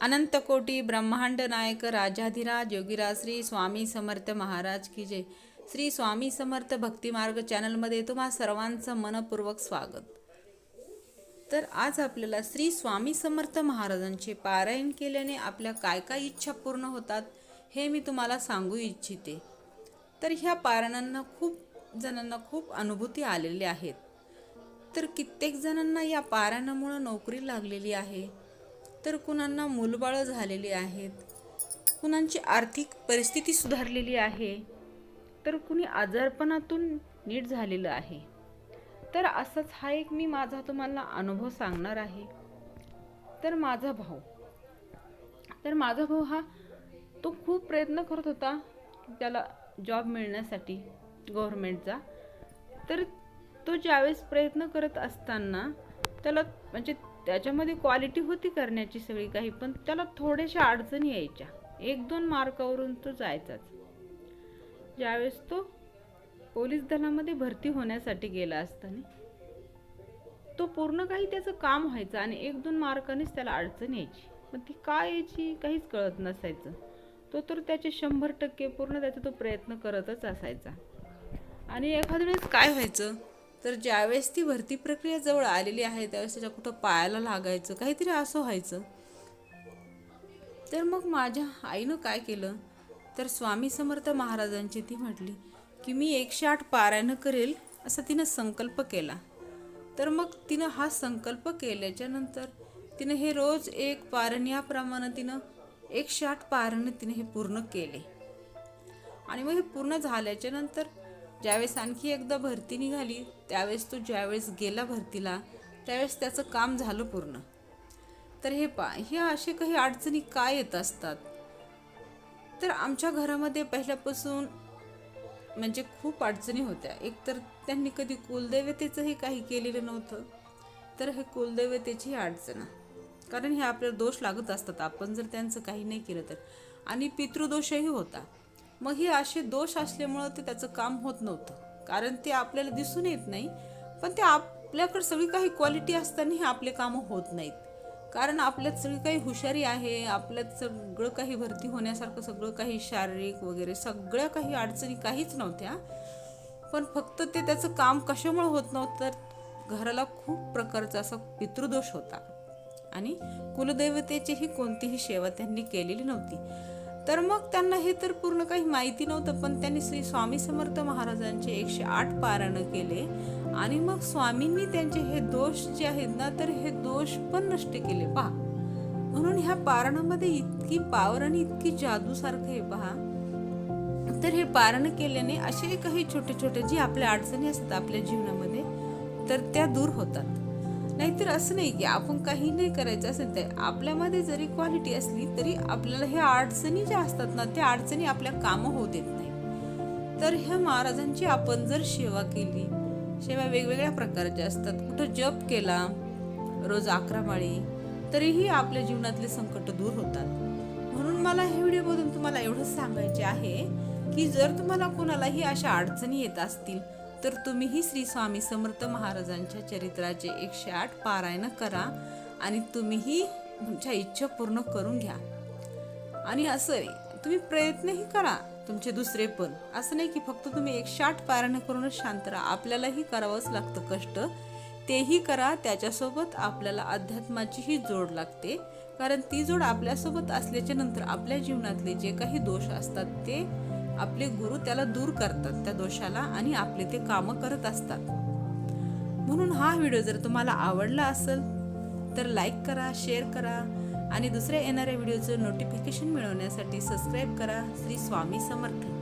अनंतकोटी ब्रह्मांड नायक राजाधिराज योगीराज श्री स्वामी समर्थ महाराज की जय. श्री स्वामी समर्थ भक्तिमार्ग चॅनलमध्ये तुम्हा सर्वांचं मनपूर्वक स्वागत. तर आज आपल्याला श्री स्वामी समर्थ महाराजांचे पारायण केल्याने आपल्या काय काय इच्छा पूर्ण होतात हे मी तुम्हाला सांगू इच्छिते. तर ह्या पारायणांना खूप जणांना खूप अनुभूती आलेली आहेत. तर कित्येक जणांना या पारायणामुळं नोकरी लागलेली आहे. तर कुणांना मुलबाळं झालेली आहेत कुणांची आर्थिक परिस्थिती सुधारलेली आहे तर कुणी आजारपणातून नीट झालेलं आहे. तर असंच हा एक मी माझा तुम्हाला अनुभव सांगणार आहे. तर माझा भाऊ तर माझा भाऊ हा तो खूप प्रयत्न करत होता त्याला जॉब मिळण्यासाठी गव्हर्मेंटचा तर तो ज्यावेळेस प्रयत्न करत असताना त्याला म्हणजे त्याच्यामध्ये क्वालिटी होती करण्याची सगळी काही पण त्याला थोड्याशा अडचणी यायच्या. एक दोन मार्कावरून तो जायचाच. ज्यावेळेस तो पोलीस दलामध्ये भरती होण्यासाठी गेला असताना तो पूर्ण काही त्याचं काम व्हायचं आणि एक दोन मार्कानेच त्याला अडचण यायची. मग ती काय यायची काहीच कळत नसायचं. तो तर त्याचे शंभर टक्के पूर्ण त्याचा तो प्रयत्न करतच असायचा. आणि एखाद्या वेळेस काय व्हायचं? तर ज्यावेळेस ती भरती प्रक्रिया जवळ आलेली आहे त्यावेळेस त्याच्या कुठं पायाला लागायचं काहीतरी असं व्हायचं. तर मग माझ्या आईनं काय केलं? तर स्वामी समर्थ महाराजांची ती म्हटली की मी एकशे आठ पारायणं करेल असा तिनं संकल्प केला. तर मग तिनं हा संकल्प केल्याच्यानंतर तिनं हे रोज एक पारण याप्रमाणे तिनं एकशे आठ पारणं तिने हे पूर्ण केले. आणि मग हे पूर्ण झाल्याच्यानंतर ज्यावेळेस आणखी एकदा भरती निघाली त्यावेळेस तो ज्यावेळेस गेला भरतीला त्यावेळेस त्याचं काम झालं पूर्ण. तर हे पा हे असे काही अडचणी काय येत असतात? तर आमच्या घरामध्ये पहिल्यापासून म्हणजे खूप अडचणी होत्या. एकतर त्यांनी कधी कुलदैवतेचंही काही केलेलं नव्हतं तर हे कुलदैवतेची अडचण. कारण हे आपल्याला दोष लागत असतात. आपण जर त्यांचं काही नाही केलं तर. आणि पितृदोषही होता. मग हे असे दोष असल्यामुळं ते त्याचं काम होत नव्हतं. कारण ते आपल्याला दिसून येत नाही पण ते आपल्याकडे सगळी काही क्वालिटी असतानाही आपले कामं होत नाहीत. कारण आपल्यात सगळी काही हुशारी आहे आपल्यात सगळं काही भरती होण्यासारखं सगळं काही शारीरिक वगैरे सगळ्या काही अडचणी काहीच नव्हत्या. पण फक्त ते त्याचं काम कशामुळे होत नव्हतं तर घराला खूप प्रकारचा असा पितृदोष होता. आणि कुलदैवतेचीही कोणतीही सेवा त्यांनी केलेली नव्हती. तर मग त्यांना हे तर पूर्ण काही माहिती नव्हतं पण त्यांनी श्री स्वामी समर्थ महाराजांचे एकशे आठ पारायणं केले. आणि मग स्वामींनी त्यांचे हे दोष जे आहेत ना तर हे दोष पण नष्ट केले. पहा. म्हणून ह्या पारणामध्ये इतकी पावर आणि इतकी जादू सारखं आहे पहा. तर हे पारण केल्याने असे काही छोटे छोटे जी आपल्या अडचणी असतात आपल्या जीवनामध्ये तर त्या दूर होतात. नाहीतर असं नाही की आपण काही नाही करायचं असेल तर आपल्यामध्ये जरी क्वालिटी असली तरी आपल्याला ह्या अडचणी ज्या असतात ना त्या अडचणी आपल्या कामं होऊ देत नाही तर ह्या महाराजांची आपण जर सेवा केली सेवा वेगवेगळ्या प्रकारच्या असतात. कुठं जप केला रोज अकरा माळी तरीही आपल्या जीवनातले संकट दूर होतात. म्हणून मला हे व्हिडिओमधून तुम्हाला एवढंच सांगायचे आहे की जर तुम्हाला कोणालाही अशा अडचणी येत असतील तर तुम्हीही श्री स्वामी समर्थ महाराजांच्या चरित्राचे एकशे आठ पारायण करा आणि तुम्हीही तुमच्या इच्छा पूर्ण करून घ्या. आणि असं तुम्ही प्रयत्नही करा तुमचे दुसरे पण. असं नाही की फक्त तुम्ही एकशे आठ पारायण करूनच शांत राहा. आपल्यालाही करावंच लागतं कष्ट. तेही करा त्याच्यासोबत आपल्याला अध्यात्माचीही जोड लागते. कारण ती जोड आपल्यासोबत असल्याच्या नंतर आपल्या जीवनातले जे काही दोष असतात ते आपले गुरु त्याला दूर करतात त्या दोषाला आणि आपले ते कामं करत असतात. म्हणून हा व्हिडिओ जर तुम्हाला आवडला असेल तर लाईक करा शेअर करा आणि दुसऱ्या येणाऱ्या व्हिडिओचं नोटिफिकेशन मिळवण्यासाठी सबस्क्राईब करा. श्री स्वामी समर्थ.